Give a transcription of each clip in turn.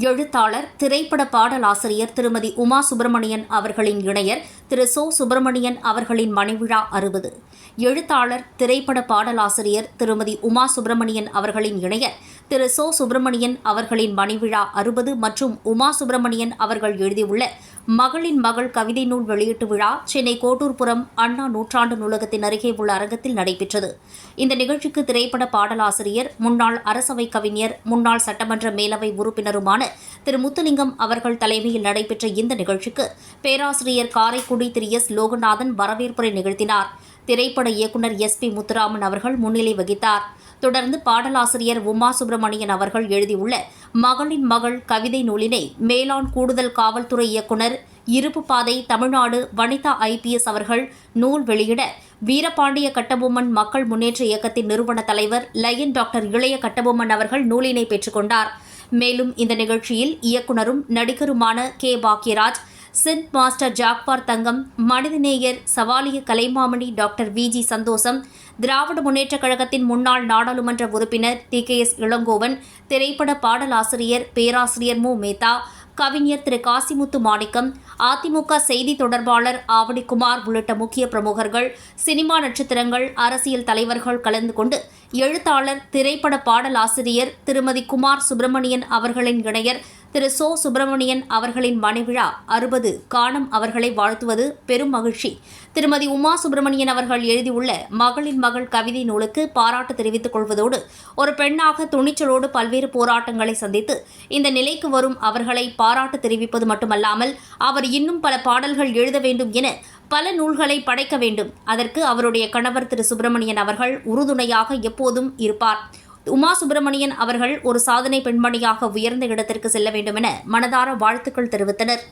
எழுத்தாளர் திரைப்பட பாடலாசிரியர் திருமதி உமா சுப்பிரமணியன் அவர்களின் இணையர் திரு சோ சுப்பிரமணியன் அவர்களின் மனைவிழா அறுபது. எழுத்தாளர் திரைப்பட பாடலாசிரியர் திருமதி உமா சுப்பிரமணியன் அவர்களின் இணையர் திரு சோ சுப்பிரமணியன் அவர்களின் மணிவிழா அறுபது மற்றும் உமா சுப்பிரமணியன் அவர்கள் எழுதியுள்ள மகளின் மகள் கவிதை நூல் வெளியீட்டு விழா சென்னை கோட்டூர்புரம் அண்ணா நூற்றாண்டு நூலகத்தின் அருகே உள்ள அரங்கத்தில் நடைபெற்றது. இந்த நிகழ்ச்சிக்கு திரைப்பட பாடலாசிரியர் முன்னாள் அரசவை கவிஞர் முன்னாள் சட்டமன்ற மேலவை உறுப்பினருமான திரு முத்துலிங்கம் அவர்கள் தலைமையில் நடைபெற்ற இந்த நிகழ்ச்சிக்கு பேராசிரியர் காரைக்குடி திரு எஸ். லோகநாதன் வரவேற்புரை நிகழ்த்தினார். திரைப்பட இயக்குநர் எஸ். பி. முத்துராமன் அவர்கள் முன்னிலை வகித்தார். தொடர்ந்து பாடலாசிரியர் உமா சுப்பிரமணியன் அவர்கள் எழுதியுள்ள மகளின் மகள் கவிதை நூலினை மேலாண் கூடுதல் காவல்துறை இயக்குநர் இருப்பு பாதை தமிழ்நாடு வனிதா ஐபிஎஸ் அவர்கள் நூல் வெளியிட வீரபாண்டிய கட்டபொம்மன் மக்கள் முன்னேற்ற இயக்கத்தின் நிறுவன தலைவர் லயன் டாக்டர் இளைய கட்டபொம்மன் அவர்கள் நூலினை பெற்றுக்கொண்டார் மேலும் இந்த நிகழ்ச்சியில் இயக்குனரும் நடிகருமான கே. பாக்யராஜ் சிந்த் மாஸ்டர் ஜாக்பார் தங்கம் மனிதநேயர் சவாலிய கலைமாமணி டாக்டர் வி. ஜி. சந்தோஷம் திராவிட முன்னேற்றக் கழகத்தின் முன்னாள் நாடாளுமன்ற உறுப்பினர் டி. கே. எஸ். இளங்கோவன் திரைப்பட பாடலாசிரியர் பேராசிரியர் மு. மேத்தா கவிஞர் திரு காசிமுத்து மாணிக்கம் அதிமுக செய்தி தொடர்பாளர் ஆவடிக்குமார் உள்ளிட்ட முக்கிய பிரமுகர்கள் சினிமா நட்சத்திரங்கள் அரசியல் தலைவர்கள் கலந்து கொண்டு எழுத்தாளர் திரைப்பட பாடலாசிரியர் திருமதி குமார் சுப்பிரமணியன் அவர்களின் இணையர் திரு சோ சுப்பிரமணியன் அவர்களின் மனைவிழா அறுபது காணம் அவர்களை வாழ்த்துவது பெரும் மகிழ்ச்சி. திருமதி உமா சுப்பிரமணியன் அவர்கள் எழுதியுள்ள மகளின் மகள் கவிதை நூலுக்கு பாராட்டு தெரிவித்துக் கொள்வதோடு ஒரு பெண்ணாக துணிச்சலோடு பல்வேறு போராட்டங்களை சந்தித்து இந்த நிலைக்கு வரும் அவர்களை பாராட்டு தெரிவிப்பது மட்டுமல்லாமல் அவர் இன்னும் பல பாடல்கள் எழுத வேண்டும் என பல நூல்களை படைக்க வேண்டும். அதற்கு அவருடைய கணவர் திரு சுப்பிரமணியன் அவர்கள் உறுதுணையாக எப்போதும் இருப்பார். உமா சுப்பிரமணியன் அவர்கள் ஒரு சாதனை பெண்மணியாக உயர்ந்த இடத்திற்கு செல்ல வேண்டும் என மனதார வாழ்த்துக்கள் தெரிவித்தனர்.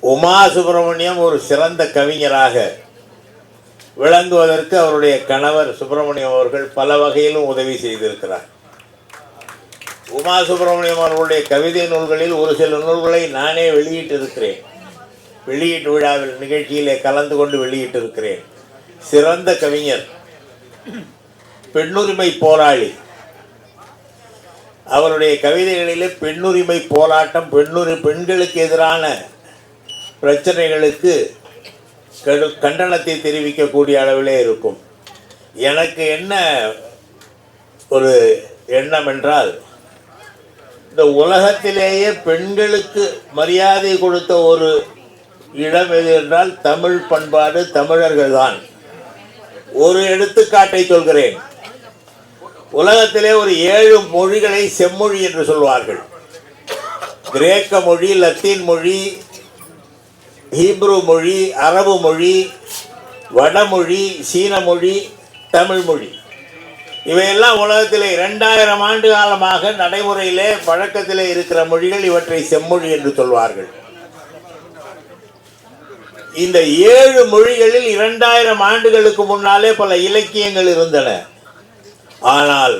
உமா சுப்பிரமணியம் ஒரு சிறந்த கவிஞராக விளங்குவதற்கு அவருடைய கணவர் சுப்பிரமணியம் அவர்கள் பல வகையிலும் உதவி செய்திருக்கிறார். உமா சுப்பிரமணியம் அவர்களுடைய கவிதை நூல்களில் ஒரு சில நூல்களை நானே வெளியிட்டிருக்கிறேன். வெளியீட்டு விழாவில் நிகழ்ச்சியிலே கலந்து கொண்டு வெளியிட்டிருக்கிறேன். சிறந்த கவிஞர். பெண்ணுரிமை போராளி. அவருடைய கவிதைகளிலே பெண்ணுரிமை போராட்டம் பெண்ணுரி பெண்களுக்கு எதிரான பிரச்சனைகளுக்கு கடு- கண்டனத்தை தெரிவிக்கக்கூடிய அளவிலே இருக்கும். எனக்கு என்ன ஒரு எண்ணம் என்றால் இந்த உலகத்திலேயே பெண்களுக்கு மரியாதை கொடுத்த ஒரு இடம் எது என்றால் தமிழ் பண்பாடு தமிழர்கள்தான். ஒரு எடுத்துக்காட்டை சொல்கிறேன். உலகத்திலே ஒரு ஏழு மொழிகளை செம்மொழி என்று சொல்வார்கள். கிரேக்க மொழி லத்தீன் மொழி ஹீப்ரு மொழி அரபு மொழி வடமொழி சீன மொழி தமிழ் மொழி. இவையெல்லாம் உலகத்திலே இரண்டாயிரம் ஆண்டு காலமாக நடைமுறையிலே பழக்கத்திலே இருக்கிற மொழிகள் இவற்றை செம்மொழி என்று சொல்வார்கள். இந்த ஏழு மொழிகளில் இரண்டாயிரம் ஆண்டுகளுக்கு முன்னாலே பல இலக்கியங்கள் இருந்தன. ஆனால்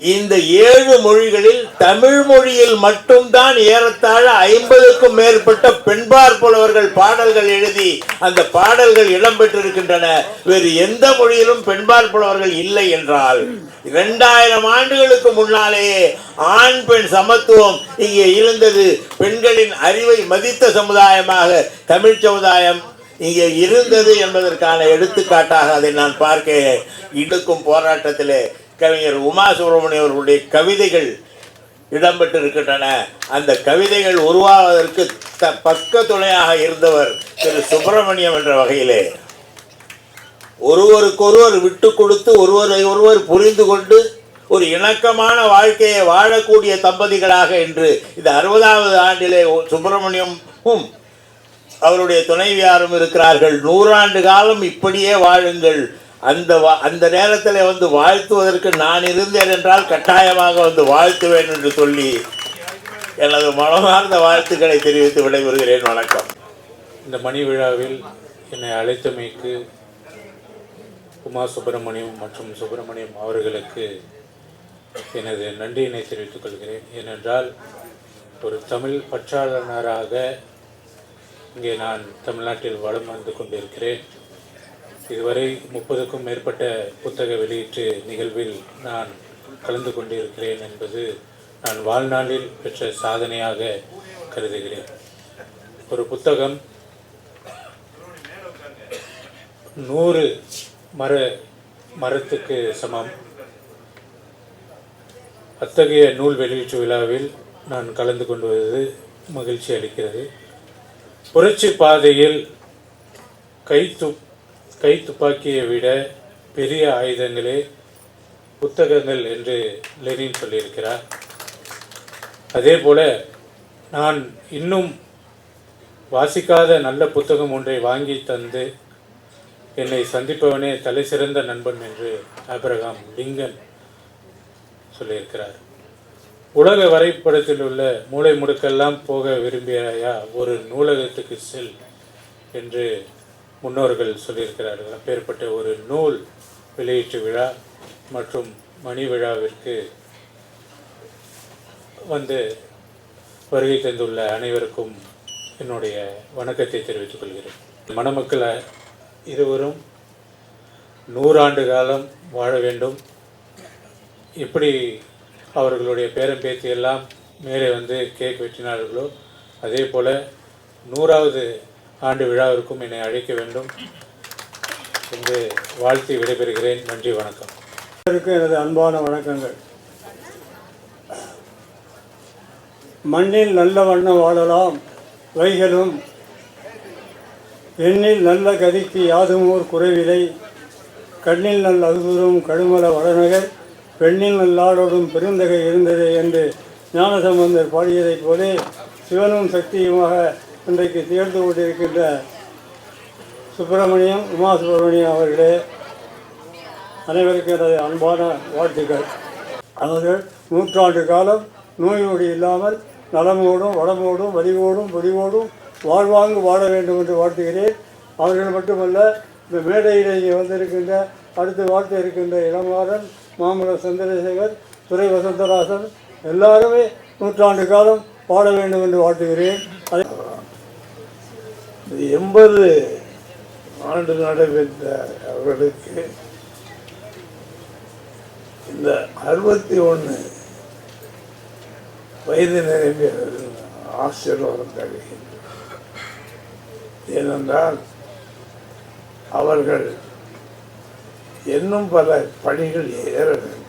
இந்த ஏழு மொழிகளில் தமிழ் மொழியில் மட்டும்தான் ஏறத்தாழ ஐம்பதுக்கும் மேற்பட்ட பெண்பார் புலவர்கள் பாடல்கள் எழுதி அந்த பாடல்கள் இடம்பெற்றிருக்கின்றன வேறு எந்த மொழியிலும் பெண்பார் புலவர்கள் இல்லை என்றால் இரண்டாயிரம் ஆண்டுகளுக்கு முன்னாலேயே ஆண் பெண் சமத்துவம் இங்கே இருந்தது. பெண்களின் அறிவை மதித்த சமுதாயமாக தமிழ் சமுதாயம் இங்கே இருந்தது என்பதற்கான எடுத்துக்காட்டாக அதை நான் பார்க்க இடுக்கும் போராட்டத்திலே கவிஞர் உமா சுப்பிரமணியம் அவர்களுடைய கவிதைகள் இடம்பெற்றிருக்கின்றன. அந்த கவிதைகள் உருவாவதற்கு த பக்க துணையாக இருந்தவர் திரு சுப்பிரமணியம் என்ற வகையிலே. ஒருவருக்கொருவர் விட்டு கொடுத்து ஒருவரை ஒருவர் புரிந்து கொண்டு ஒரு இணக்கமான வாழ்க்கையை வாழக்கூடிய தம்பதிகளாக என்று இந்த அறுபதாவது ஆண்டிலே சுப்பிரமணியமும் அவருடைய துணைவியாரும் இருக்கிறார்கள். நூறாண்டு காலம் இப்படியே வாழுங்கள். அந்த வா- அந்த நேரத்தில் வந்து வாழ்த்துவதற்கு நான் இருந்தேன் என்றால் கட்டாயமாக வந்து வாழ்த்துவேன் என்று சொல்லி எனது மனமார்ந்த வாழ்த்துக்களை தெரிவித்து விடைபெறுகிறேன். வணக்கம். இந்த மணி விழாவில் என்னை அழைத்தமைக்கு குமார் சுப்பிரமணியம் மற்றும் சுப்பிரமணியம் அவர்களுக்கு எனது நன்றியினை தெரிவித்துக் கொள்கிறேன். ஏனென்றால் ஒரு தமிழ் பற்றாளராக இங்கே நான் தமிழ்நாட்டில் வளம் வந்து கொண்டிருக்கிறேன். இதுவரை முப்பதுக்கும் மேற்பட்ட புத்தக வெளியீட்டு நிகழ்வில் நான் கலந்து கொண்டிருக்கிறேன் என்பது நான் வாழ்நாளில் பெற்ற சாதனையாக கருதுகிறேன். ஒரு புத்தகம் நூறு மர மரத்துக்கு சமம். அத்தகைய நூல் வெளியீட்டு விழாவில் நான் கலந்து கொண்டு வருவது மகிழ்ச்சி அளிக்கிறது. புரட்சி பாதையில் கைத்து கைத்துப்பாக்கியை கை துப்பாக்கியை விட பெரிய ஆயுதங்களே புத்தகங்கள் என்று லெனின் சொல்லியிருக்கிறார். அதே போல நான் இன்னும் வாசிக்காத நல்ல புத்தகம் ஒன்றை வாங்கி தந்து என்னை சந்திப்பவனே தலை சிறந்த நண்பன் என்று ஆபிரகாம் லிங்கன் சொல்லியிருக்கிறார். உலக வரைபடத்தில் உள்ள மூளை முடுக்கெல்லாம் போக விரும்பியாயா ஒரு நூலகத்துக்கு செல் என்று முன்னோர்கள் சொல்லியிருக்கிறார்கள். அப்பேற்பட்ட ஒரு நூல் வெளியீட்டு விழா மற்றும் மணி விழாவிற்கு வந்து வருகை தந்துள்ள அனைவருக்கும் என்னுடைய வணக்கத்தை தெரிவித்துக் கொள்கிறேன். மணமக்கள் இருவரும் நூறாண்டு காலம் வாழ வேண்டும். எப்படி அவர்களுடைய பேரம் பேத்தி எல்லாம் மேலே வந்து கேக் வெட்டினார்களோ அதே போல் நூறாவது ஆண்டு விழாவிற்கும் என்னை அழைக்க வேண்டும் என்று வாழ்த்தி விடைபெறுகிறேன். நன்றி வணக்கம். எனது அன்பான வணக்கங்கள். மண்ணில் நல்ல வண்ணம் வாழலாம் வைகளும். எண்ணில் நல்ல கதிக்கு யாதுமோர் குறைவிலை கண்ணில் நல்ல அகுதுரும் கடுமல வடநகர் பெண்ணில் எல்லாரோடும் பெருந்தகை இருந்தது என்று ஞானசம்பந்தர் பாடியதைப் போலே சிவனும் சக்தியுமாக இன்றைக்கு திகழ்ந்து கொண்டிருக்கின்ற சுப்பிரமணியம் உமா சுப்பிரமணியம் அவர்களே அனைவருக்கும் எனது அன்பான வாழ்த்துக்கள். அவர்கள் நூற்றாண்டு காலம் நோய் இல்லாமல் நலமோடும் வளமோடும் வலிவோடும் பொலிவோடும் வாழ்வாங்கு வாழ வேண்டும் என்று வாழ்த்துகிறேன். அவர்கள் மட்டுமல்ல இந்த மேடையில் இங்கே வந்திருக்கின்ற அடுத்து வாழ்த்து இருக்கின்ற இளமாறன் மாமல்லர் சந்திரசேகர் துரை வசந்தராசன் எல்லாருமே நூற்றாண்டு காலம் பாட வேண்டும் என்று வாழ்த்துகிறேன். எண்பது ஆண்டு நடைபெற்ற அவர்களுக்கு இந்த அறுபத்தி ஒன்று வயது நிரம்பிய ஆசீர்வாதம் தருகின்றனர் ஏனென்றால் அவர்கள் இன்னும் பல பணிகள் ஏற வேண்டும்.